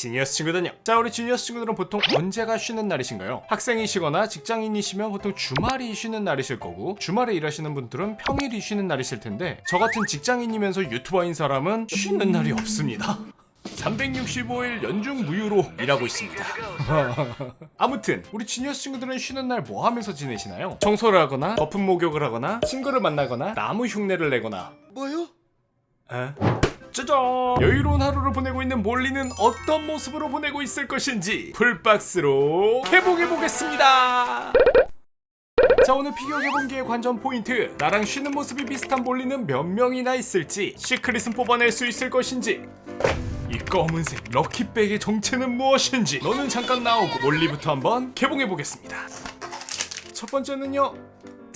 지니어스 친구들 안녕 자 우리 지니어스 친구들은 보통 언제가 쉬는 날이신가요? 학생이시거나 직장인이시면 보통 주말이 쉬는 날이실 거고 주말에 일하시는 분들은 평일이 쉬는 날이실 텐데 저 같은 직장인이면서 유튜버인 사람은 쉬는 날이 없습니다 365일 연중 무휴로 일하고 있습니다. 아무튼 우리 지니어스 친구들은 쉬는 날 뭐 하면서 지내시나요? 청소를 하거나 거품 목욕을 하거나 친구를 만나거나 나무 흉내를 내거나 뭐요? 에? 짜잔! 여유로운 하루를 보내고 있는 몰리는 어떤 모습으로 보내고 있을 것인지 풀박스로 해보겠습니다. 자 오늘 피규어 개봉기의 관전 포인트 나랑 쉬는 모습이 비슷한 몰리는 몇 명이나 있을지 시크릿은 뽑아낼 수 있을 것인지 이 검은색 럭키백의 정체는 무엇인지 너는 잠깐 나오고 몰리부터 한번 개봉해보겠습니다 첫 번째는요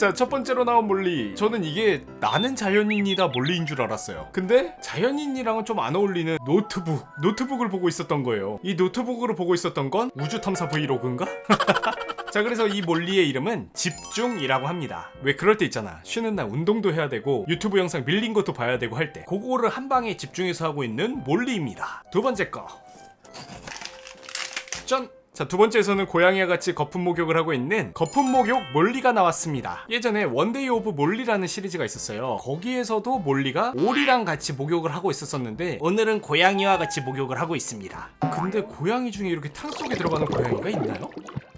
자, 첫 번째로 나온 몰리. 저는 이게 나는 자연인이다 몰리인 줄 알았어요. 근데 자연인이랑은 좀 안 어울리는 노트북. 노트북을 보고 있었던 거예요. 이 노트북으로 보고 있었던 건 우주 탐사 브이로그인가? 자, 그래서 이 몰리의 이름은 집중이라고 합니다. 왜 그럴 때 있잖아. 쉬는 날 운동도 해야 되고 유튜브 영상 밀린 것도 봐야 되고 할 때. 그거를 한 방에 집중해서 하고 있는 몰리입니다. 두 번째 거. 짠! 자, 두 번째에서는 고양이와 같이 거품 목욕을 하고 있는 거품 목욕 몰리가 나왔습니다. 예전에 원데이 오브 몰리라는 시리즈가 있었어요. 거기에서도 몰리가 오리랑 같이 목욕을 하고 있었었는데 오늘은 고양이와 같이 목욕을 하고 있습니다. 근데 고양이 중에 이렇게 탕 속에 들어가는 고양이가 있나요?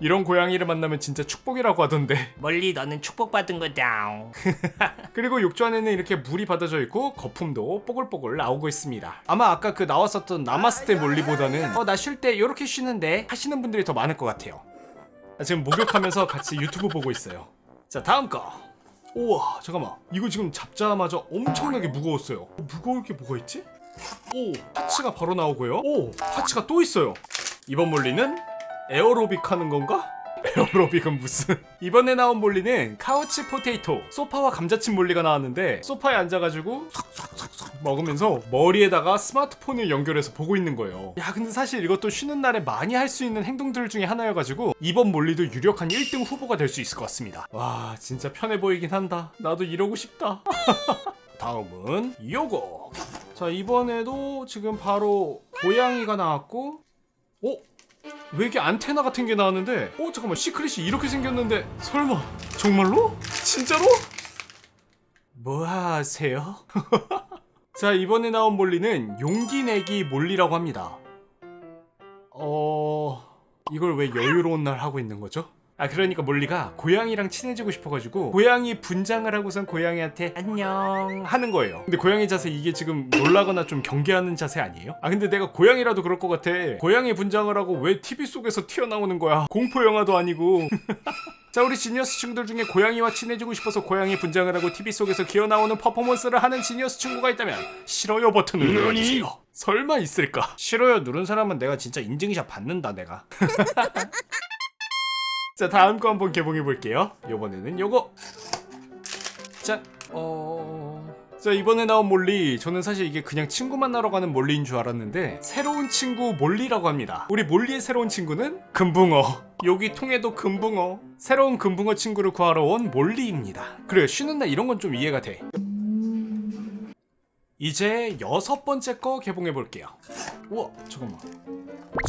이런 고양이를 만나면 진짜 축복이라고 하던데. 멀리 너는 축복받은 거다. 그리고 욕조 안에는 이렇게 물이 받아져 있고 거품도 뽀글뽀글 나오고 있습니다. 아마 아까 그 나왔었던 나마스테 몰리보다는 어 나 쉴 때 이렇게 쉬는데 하시는 분들이 더 많을 것 같아요. 아, 지금 목욕하면서 같이 유튜브 보고 있어요. 자 다음 거. 우와 잠깐만 이거 지금 잡자마자 엄청나게 무거웠어요. 어, 무거울 게 뭐가 있지? 오 파츠가 바로 나오고요. 오 파츠가 또 있어요. 이번 몰리는 에어로빅 하는 건가? 에어로빅은 무슨? 이번에 나온 몰리는 카우치 포테이토 소파와 감자칩 몰리가 나왔는데 소파에 앉아가지고 먹으면서 머리에다가 스마트폰을 연결해서 보고 있는 거예요. 야 근데 사실 이것도 쉬는 날에 많이 할 수 있는 행동들 중에 하나여가지고 이번 몰리도 유력한 1등 후보가 될 수 있을 것 같습니다. 와 진짜 편해 보이긴 한다. 나도 이러고 싶다. 다음은 요거. 자 이번에도 지금 바로 고양이가 나왔고 어? 왜 이렇게 안테나 같은 게 나왔는데 어 잠깐만 시크릿이 이렇게 생겼는데 설마 정말로? 진짜로? 뭐 하세요? 자 이번에 나온 몰리는 용기 내기 몰리라고 합니다 어... 이걸 왜 여유로운 날 하고 있는 거죠? 아 그러니까 몰리가 고양이랑 친해지고 싶어가지고 고양이 분장을 하고선 고양이한테 안녕 하는 거예요. 근데 고양이 자세 이게 지금 놀라거나 좀 경계하는 자세 아니에요? 아 근데 내가 고양이라도 그럴 것 같아. 고양이 분장을 하고 왜 TV 속에서 튀어나오는 거야? 공포 영화도 아니고. 자 우리 지니어스 친구들 중에 고양이와 친해지고 싶어서 고양이 분장을 하고 TV 속에서 기어나오는 퍼포먼스를 하는 지니어스 친구가 있다면 싫어요 버튼을 눌러주세요. 설마 있을까? 싫어요 누른 사람은 내가 진짜 인증샷 받는다 내가 자 다음 거 한번 개봉해 볼게요. 요번에는 요거. 짠 어... 자 이번에 나온 몰리. 저는 사실 이게 그냥 친구 만나러 가는 몰리인 줄 알았는데 새로운 친구 몰리라고 합니다. 우리 몰리의 새로운 친구는 금붕어. 여기 통에도 금붕어. 새로운 금붕어 친구를 구하러 온 몰리입니다. 그래요. 쉬는 날 이런 건 좀 이해가 돼. 이제 여섯 번째 거 개봉해 볼게요. 우와 잠깐만.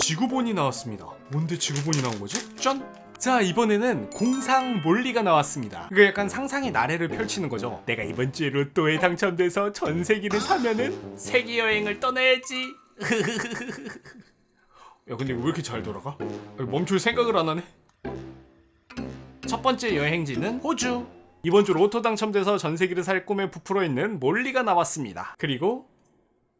지구본이 나왔습니다. 뭔데 지구본이 나온 거지? 짠! 자 이번에는 공상 몰리가 나왔습니다. 이거 약간 상상의 나래를 펼치는 거죠. 내가 이번 주에 로또에 당첨돼서 전 세계를 사면은 세계 여행을 떠나야지. 야 근데 왜 이렇게 잘 돌아가? 멈출 생각을 안 하네. 첫 번째 여행지는 호주. 이번 주 로또 당첨돼서 전 세계를 살 꿈에 부풀어 있는 몰리가 나왔습니다. 그리고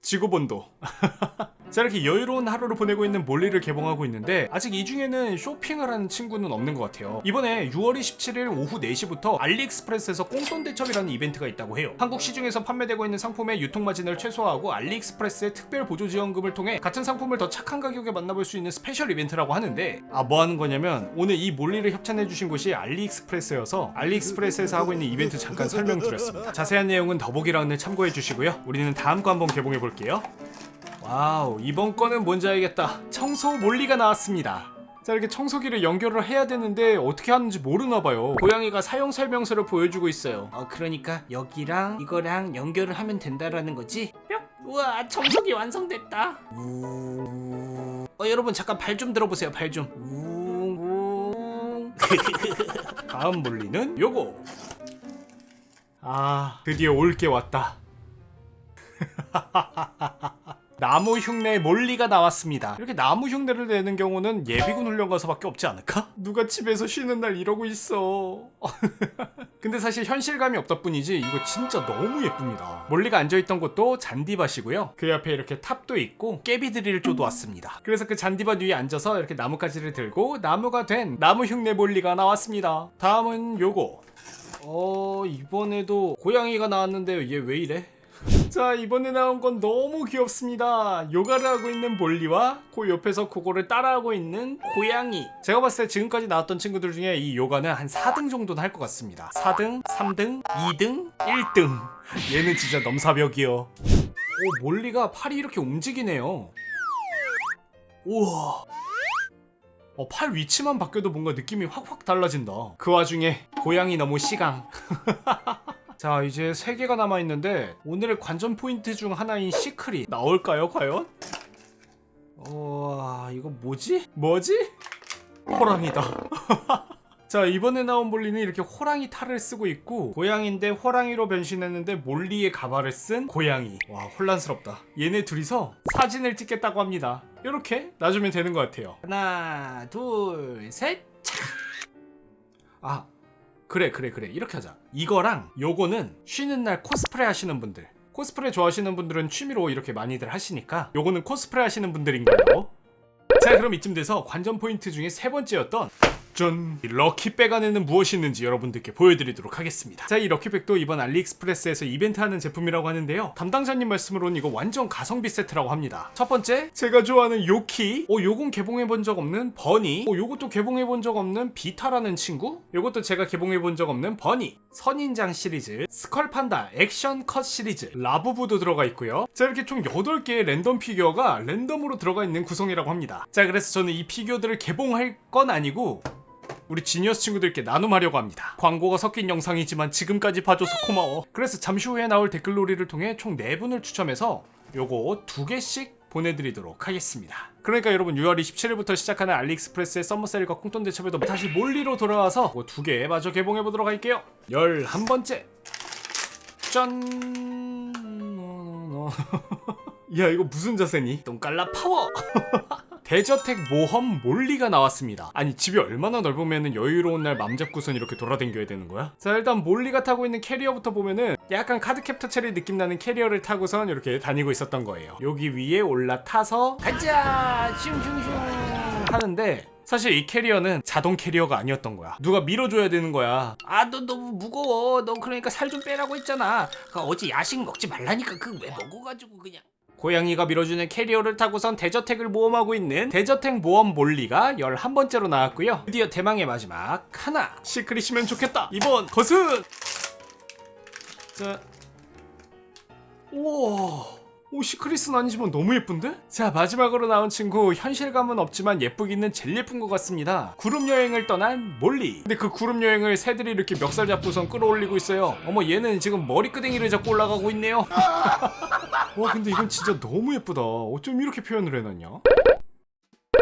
지구본도 자 이렇게 여유로운 하루를 보내고 있는 몰리를 개봉하고 있는데 아직 이 중에는 쇼핑을 하는 친구는 없는 것 같아요. 이번에 6월 27일 오후 4시부터 알리익스프레스에서 꽁돈 대첩이라는 이벤트가 있다고 해요. 한국 시중에서 판매되고 있는 상품의 유통마진을 최소화하고 알리익스프레스의 특별 보조 지원금을 통해 같은 상품을 더 착한 가격에 만나볼 수 있는 스페셜 이벤트라고 하는데 아 뭐 하는 거냐면 오늘 이 몰리를 협찬해 주신 곳이 알리익스프레스여서 알리익스프레스에서 하고 있는 이벤트 잠깐 설명드렸습니다. 자세한 내용은 더보기란을 참고해 주시고요. 우리는 다음 거 한번 개봉해 볼게요 와우 이번 거는 뭔지 알겠다 청소 몰리가 나왔습니다 자 이렇게 청소기를 연결을 해야 되는데 어떻게 하는지 모르나 봐요 고양이가 사용 설명서를 보여주고 있어요 어 그러니까 여기랑 이거랑 연결을 하면 된다라는 거지? 뿅! 우와 청소기 완성됐다. 여러분 잠깐 발 좀 들어보세요 발 좀. 웅웅. 다음 몰리는 요거. 아, 드디어 올 게 왔다. 나무 흉내 몰리가 나왔습니다. 이렇게 나무 흉내를 내는 경우는 예비군 훈련 가서밖에 없지 않을까? 누가 집에서 쉬는 날 이러고 있어. 근데 사실 현실감이 없다 뿐이지 이거 진짜 너무 예쁩니다. 몰리가 앉아있던 곳도 잔디밭이고요. 그 옆에 이렇게 탑도 있고 깨비드릴 조도 왔습니다. 그래서 그 잔디밭 위에 앉아서 이렇게 나뭇가지를 들고 나무가 된 나무 흉내 몰리가 나왔습니다. 다음은 요거. 어 이번에도 고양이가 나왔는데요. 얘 왜 이래? 자 이번에 나온 건 너무 귀엽습니다. 요가를 하고 있는 몰리와 그 옆에서 그거를 따라하고 있는 고양이. 제가 봤을 때 지금까지 나왔던 친구들 중에 이 요가는 한 4등 정도는 할 것 같습니다. 4등, 3등, 2등, 1등. 얘는 진짜 넘사벽이요. 오 몰리가 팔이 이렇게 움직이네요. 우와. 어, 팔 위치만 바뀌어도 뭔가 느낌이 확확 달라진다. 그 와중에 고양이 너무 시강 자 이제 3개가 남아있는데 오늘의 관전 포인트 중 하나인 시크릿 나올까요 과연? 우와 이거 뭐지? 뭐지? 호랑이다 자 이번에 나온 몰리는 이렇게 호랑이 탈을 쓰고 있고 고양인데 호랑이로 변신했는데 몰리의 가발을 쓴 고양이 와 혼란스럽다 얘네 둘이서 사진을 찍겠다고 합니다 이렇게 놔주면 되는 것 같아요 하나 둘 셋. 아 그래 그래 그래. 이렇게 하자. 이거랑 요거는 쉬는 날 코스프레 하시는 분들. 코스프레 좋아하시는 분들은 취미로 이렇게 많이들 하시니까 요거는 코스프레 하시는 분들인 걸로. 자 그럼 이쯤 돼서 관전 포인트 중에 세 번째였던 짠! 이 럭키백 안에는 무엇이 있는지 여러분들께 보여드리도록 하겠습니다. 자, 이 럭키백도 이번 알리익스프레스에서 이벤트 하는 제품이라고 하는데요. 담당자님 말씀으로는 이거 완전 가성비 세트라고 합니다. 첫 번째, 제가 좋아하는 요키. 어, 요건 개봉해본 적 없는 버니. 어, 요것도 개봉해본 적 없는 비타라는 친구. 요것도 제가 개봉해본 적 없는 버니. 선인장 시리즈, 스컬판다, 액션 컷 시리즈, 라부부도 들어가 있고요. 자, 이렇게 총 8개의 랜덤 피규어가 랜덤으로 들어가 있는 구성이라고 합니다. 자, 그래서 저는 이 피규어들을 개봉할 건 아니고 우리 지니어스 친구들께 나눔하려고 합니다. 광고가 섞인 영상이지만 지금까지 봐줘서 고마워. 그래서 잠시 후에 나올 댓글놀이를 통해 총 4분을 추첨해서 요거 두 개씩 보내드리도록 하겠습니다. 그러니까 여러분 6월 27일부터 시작하는 알리익스프레스의 썸머세일과 콩돈 대첩에도 다시 몰리로 돌아와서 두개 마저 개봉해보도록 할게요. 11번째 짠 야 이거 무슨 자세니? 똥깔라 파워 대저택 모험 몰리가 나왔습니다. 아니 집이 얼마나 넓으면 여유로운 날 맘 잡고선 이렇게 돌아다녀야 되는 거야? 자 일단 몰리가 타고 있는 캐리어부터 보면은 약간 카드캡터 체리 느낌 나는 캐리어를 타고선 이렇게 다니고 있었던 거예요. 여기 위에 올라타서 가자 슝슝슝 하는데 사실 이 캐리어는 자동 캐리어가 아니었던 거야. 누가 밀어줘야 되는 거야. 아 너 너무 무거워. 너 그러니까 살 좀 빼라고 했잖아. 그 어제 야식 먹지 말라니까 그왜 먹어가지고 그냥. 고양이가 밀어주는 캐리어를 타고선 대저택을 모험하고 있는 대저택 모험 몰리가 11번째로 나왔고요. 드디어 대망의 마지막 하나. 시크릿이면 좋겠다. 2번 거슨 자. 우와. 오 시크릿은 아니지만 너무 예쁜데? 자 마지막으로 나온 친구. 현실감은 없지만 예쁘기는 제일 예쁜 것 같습니다. 구름 여행을 떠난 몰리. 근데 그 구름 여행을 새들이 이렇게 멱살 잡고선 끌어올리고 있어요. 어머 얘는 지금 머리끄댕이를 잡고 올라가고 있네요 와 근데 이건 진짜 너무 예쁘다. 어쩜 이렇게 표현을 해놨냐?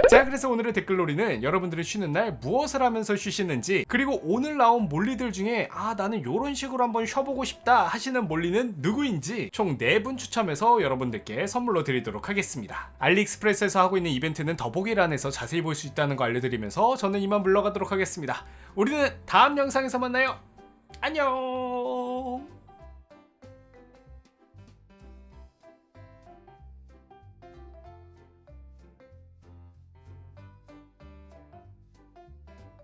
자 그래서 오늘의 댓글놀이는 여러분들이 쉬는 날 무엇을 하면서 쉬시는지 그리고 오늘 나온 몰리들 중에 아 나는 요런 식으로 한번 쉬어보고 싶다 하시는 몰리는 누구인지 총 4분 추첨해서 여러분들께 선물로 드리도록 하겠습니다. 알리익스프레스에서 하고 있는 이벤트는 더보기란에서 자세히 볼 수 있다는 거 알려드리면서 저는 이만 물러가도록 하겠습니다. 우리는 다음 영상에서 만나요. 안녕